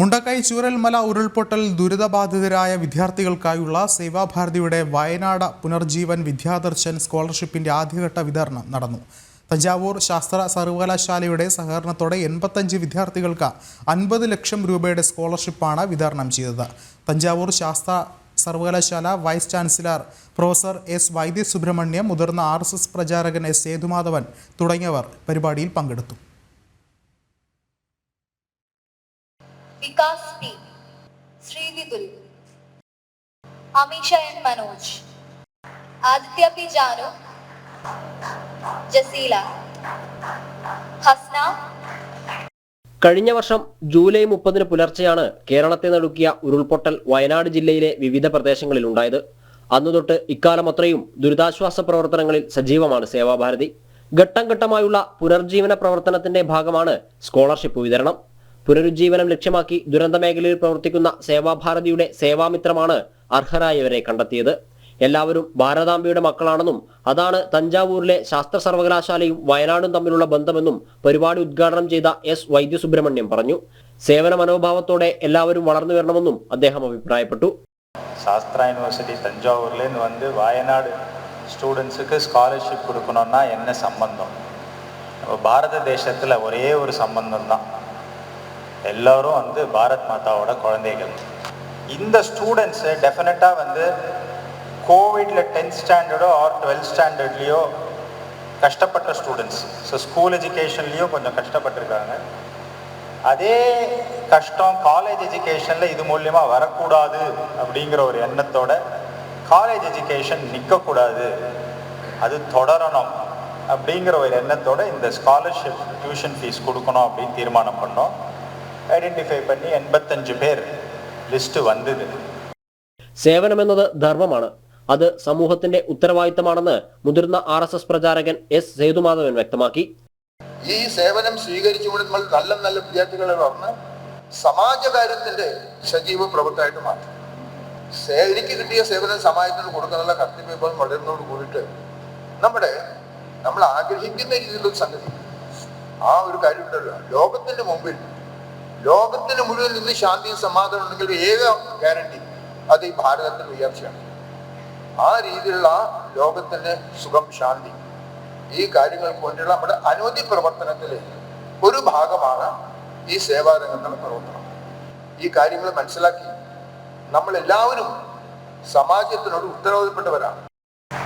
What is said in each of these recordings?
മുണ്ടക്കൈ ചൂരൽമല ഉരുൾപൊട്ടൽ ദുരിതബാധിതരായ വിദ്യാർത്ഥികൾക്കായുള്ള സേവാഭാരതിയുടെ വയനാട് പുനർജീവൻ വിദ്യാദർശൻ സ്കോളർഷിപ്പിന്റെ ആദ്യഘട്ട വിതരണം നടന്നു. തഞ്ചാവൂർ ശാസ്ത്ര സർവകലാശാലയുടെ സഹകരണത്തോടെ എൺപത്തഞ്ച് വിദ്യാർത്ഥികൾക്ക് അൻപത് ലക്ഷം രൂപയുടെ സ്കോളർഷിപ്പാണ് വിതരണം ചെയ്തത്. തഞ്ചാവൂർ ശാസ്ത്ര സർവകലാശാല വൈസ് ചാൻസലർ പ്രൊഫസർ എസ് വൈദ്യ സുബ്രഹ്മണ്യം മുതിർന്ന ആർ പ്രചാരകൻ എസ് സേതുമാധവൻ തുടങ്ങിയവർ പരിപാടിയിൽ പങ്കെടുത്തു. Vikas P. Srivithul Ameesha N Manoj. Aditya P Janu. Jaseela. Hasna. കഴിഞ്ഞ വർഷം ജൂലൈ മുപ്പതിന് പുലർച്ചെയാണ് കേരളത്തെ നടുക്കിയ ഉരുൾപൊട്ടൽ വയനാട് ജില്ലയിലെ വിവിധ പ്രദേശങ്ങളിൽ ഉണ്ടായത്. അന്നു തൊട്ട് ഇക്കാലം അത്രയും ദുരിതാശ്വാസ പ്രവർത്തനങ്ങളിൽ സജീവമാണ് സേവാഭാരതി. ഘട്ടം ഘട്ടമായുള്ള പുനർജീവന പ്രവർത്തനത്തിന്റെ ഭാഗമാണ് സ്കോളർഷിപ്പ് വിതരണം. പുനരുജ്ജീവനം ലക്ഷ്യമാക്കി ദുരന്ത മേഖലയിൽ പ്രവർത്തിക്കുന്ന സേവാഭാരതിയുടെ സേവാമിത്രമാണ് അർഹരായവരെ കണ്ടെത്തിയത് എല്ലാവരും ഭാരതാംബയുടെ മക്കളാണെന്നും അതാണ് തഞ്ചാവൂരിലെ ശാസ്ത്ര സർവകലാശാലയും വയനാടും തമ്മിലുള്ള ബന്ധമെന്നും പരിപാടി ഉദ്ഘാടനം ചെയ്ത എസ് വൈദ്യസുബ്രഹ്മണ്യം പറഞ്ഞു സേവന മനോഭാവത്തോടെ എല്ലാവരും വളർന്നു വരണമെന്നും അദ്ദേഹം അഭിപ്രായപ്പെട്ടു சாஸ்திரா யூனிவர்சிட்டி தஞ்சாவூர்லேருந்து வந்து வயநாடு ஸ்டூடெண்ட்ஸுக்கு ஸ்காலர்ஷிப் கொடுக்கணுன்னா என்ன சம்பந்தம் நம்ம பாரத தேசத்தில் ஒரே ஒரு சம்பந்தம் தான் எல்லோரும் வந்து பாரத் மாதாவோட குழந்தைகள். இந்த ஸ்டூடெண்ட்ஸு டெஃபினட்டாக வந்து கோவிடில் டென்த் ஸ்டாண்டர்டோ ஆர் டுவெல்த் ஸ்டாண்டர்ட்லேயோ கஷ்டப்பட்ட ஸ்டூடெண்ட்ஸ் ஸோ ஸ்கூல் எஜுகேஷன்லேயும் கொஞ்சம் கஷ்டப்பட்டிருக்காங்க. அதே கஷ்டம் காலேஜ் எஜுகேஷனில் இது மூலயமா வரக்கூடாது அப்படிங்கிற ஒரு எண்ணத்தோட காலேஜ் எஜுகேஷன் நிற்கக்கூடாது அது தொடரணும் அப்படிங்கிற ஒரு எண்ணத்தோட இந்த ஸ்காலர்ஷிப் டியூஷன் ஃபீஸ் கொடுக்கணும் அப்படின்னு தீர்மானம் பண்ணோம். ഐഡന്റിഫൈ പണി എൺപത്തഞ്ച് പേർ ലിസ്റ്റ് വന്നത്. സേവനമെന്നത് ധർമ്മമാണ്. അത് സമൂഹത്തിന്റെ ഉത്തരവാദിത്തമാണെന്ന് മുതിർന്ന ആർ എസ് എസ് പ്രചാരകൻ എസ് സേതുമാധവൻ വ്യക്തമാക്കി. ഈ സേവനം സ്വീകരിച്ചുകൊണ്ട് നമ്മൾ നല്ല നല്ല വിദ്യാർത്ഥികളെ വളർന്ന് സമാജകാര്യത്തിന്റെ സജീവ പ്രവൃത്തായിട്ട് മാറ്റും. എനിക്ക് കിട്ടിയ സേവനം സമാജത്തിന് കൊടുക്കാനുള്ള കർത്തവ്യബോധം വളരുന്നതോട് കൂടിയിട്ട് നമ്മുടെ നമ്മൾ ആഗ്രഹിക്കുന്ന രീതിയിലൊരു സംഗതി. ആ ഒരു കാര്യം ലോകത്തിന്റെ മുമ്പിൽ ലോകത്തിന് മുഴുവൻ നിന്ന് ശാന്തിയും സമാധാനം ഉണ്ടെങ്കിൽ ഏക ഗ്യാരണ്ടി അത് ഈ ഭാരതത്തിന്റെ ഉയർച്ചയാണ്. ആ രീതിയിലുള്ള ലോകത്തിന്റെ സുഖം ശാന്തി ഈ കാര്യങ്ങൾ കൊണ്ടുള്ള നമ്മുടെ അനവധി പ്രവർത്തനത്തിലെ ഒരു ഭാഗമാണ് ഈ സേവാരംഗത്തുള്ള പ്രവർത്തനം. ഈ കാര്യങ്ങൾ മനസ്സിലാക്കി നമ്മൾ എല്ലാവരും സമാജത്തിനോട് ഉത്തരവാദപ്പെട്ടവരാണ്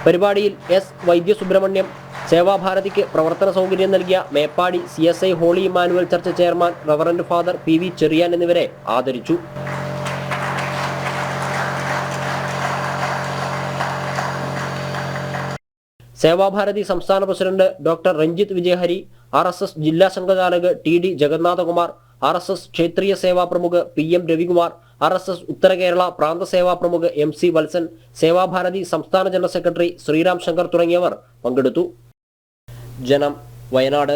പരിപാടിയിൽ എസ് വൈദ്യസുബ്രഹ്മണ്യം സേവാഭാരതിക്ക് പ്രവർത്തന സൗകര്യം നൽകിയ Meppadi C S I holy Emmanuel church chairman reverend father P V Cherian എന്നിവരെ ആദരിച്ചു. സേവാഭാരതി സംസ്ഥാന president doctor Ranjith Vijayahari R S S ജില്ലാ സംഘചാലക് T D Jagannathakumar R S S ക്ഷേത്രീയ സേവാ പ്രമുഖ് P M Ravikumar R S S ഉത്തര കേരള പ്രാന്ത സേവാ പ്രമുഖ് M C Valsan Sevabharati സംസ്ഥാന general secretary Shriram Shankar തുടങ്ങിയവർ പങ്കെടുത്തു. ജനം വയനാട്